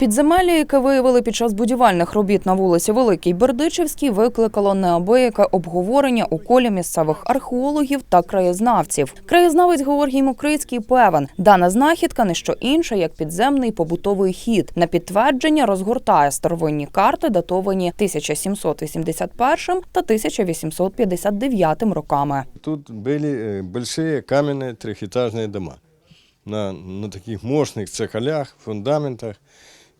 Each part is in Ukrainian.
Підземелля, яке виявили під час будівельних робіт на вулиці Великій Бердичівській, викликало неабияке обговорення у колі місцевих археологів та краєзнавців. Краєзнавець Георгій Мокрицький певен, дана знахідка не що інше, як підземний побутовий хід. На підтвердження розгортає старовинні карти, датовані 1781 та 1859 роками. Тут были э, большие каменные трехэтажные дома на, на таких мощных цехолях, фундаментах.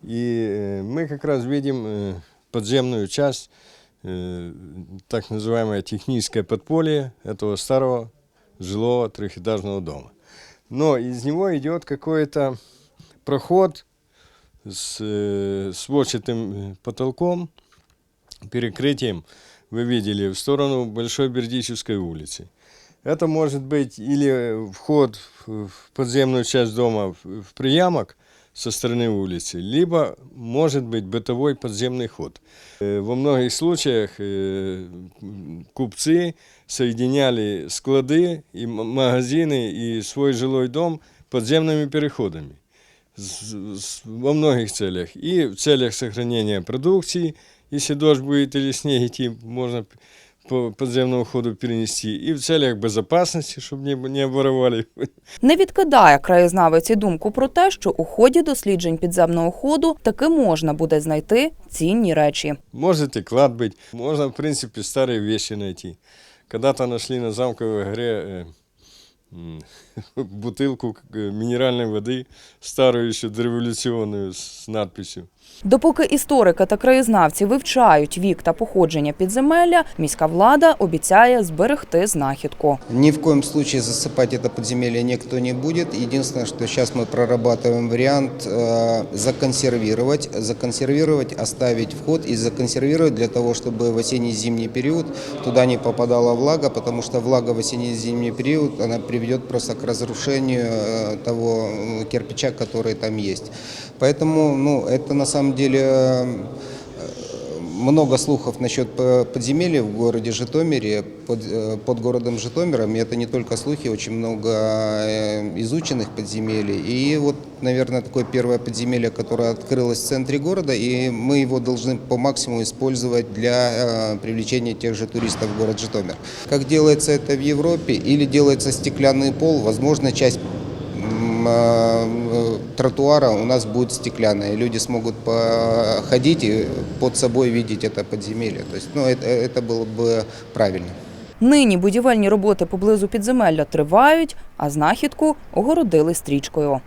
И э, мы как раз видим э, подземную часть, э, так называемое техническое подполье этого старого жилого трехэтажного дома. Но из него идет какой-то проход с сводчатым потолком, перекрытием, вы видели, в сторону Большой Бердичевской улицы. Это может быть или вход в подземную часть дома в приямок со стороны улицы, либо может быть бытовой подземный ход. Э, Во многих случаях э, м, купцы соединяли склады и м- магазины и свой жилой дом подземными переходами с- с- во многих целях. И в целях сохранения продукции, если дождь будет или снег идти, можно п- по подземному ходу перенести. И в целях безопасности, чтобы не, б- не обворовали. Не відкидає краєзнавець і думку про те, що у ході досліджень підземного ходу таки можна буде знайти цінні речі. Может и клад быть. Можно, в принципе, старые вещи найти. Когда-то нашли на Замковой горе э, м, бутылку э, минеральной воды, старую еще дореволюционную, с надписью. Допоки історики та краєзнавці вивчають вік та походження підземелля, міська влада обіцяє зберегти знахідку. Ни в коем случае засыпать это подземелье никто не будет. Единственное, что сейчас мы прорабатываем вариант э, законсервировать, законсервировать, оставить вход и законсервировать для того, чтобы в осенне-зимний период туда не попадала влага, потому что влага в осенне-зимний период она приведет просто к разрушению э, того э, кирпича, который там есть. Поэтому, ну, это на самом деле э, много слухов насчет подземелья в городе Житомире, под, э, под городом Житомиром. И это не только слухи, очень много э, изученных подземелий. И вот, наверное, такое первое подземелье, которое открылось в центре города, и мы его должны по максимуму использовать для привлечения тех же туристов в город Житомир. Как делается это в Европе, или делается стеклянный пол, возможно, часть тротуара у нас будет стеклянная. и Люди смогут походить и под собой видеть это подземелье. То есть, ну, это, это было бы правильно. Нині будівельні роботи поблизу підземелля тривають, а знахідку огородили стрічкою.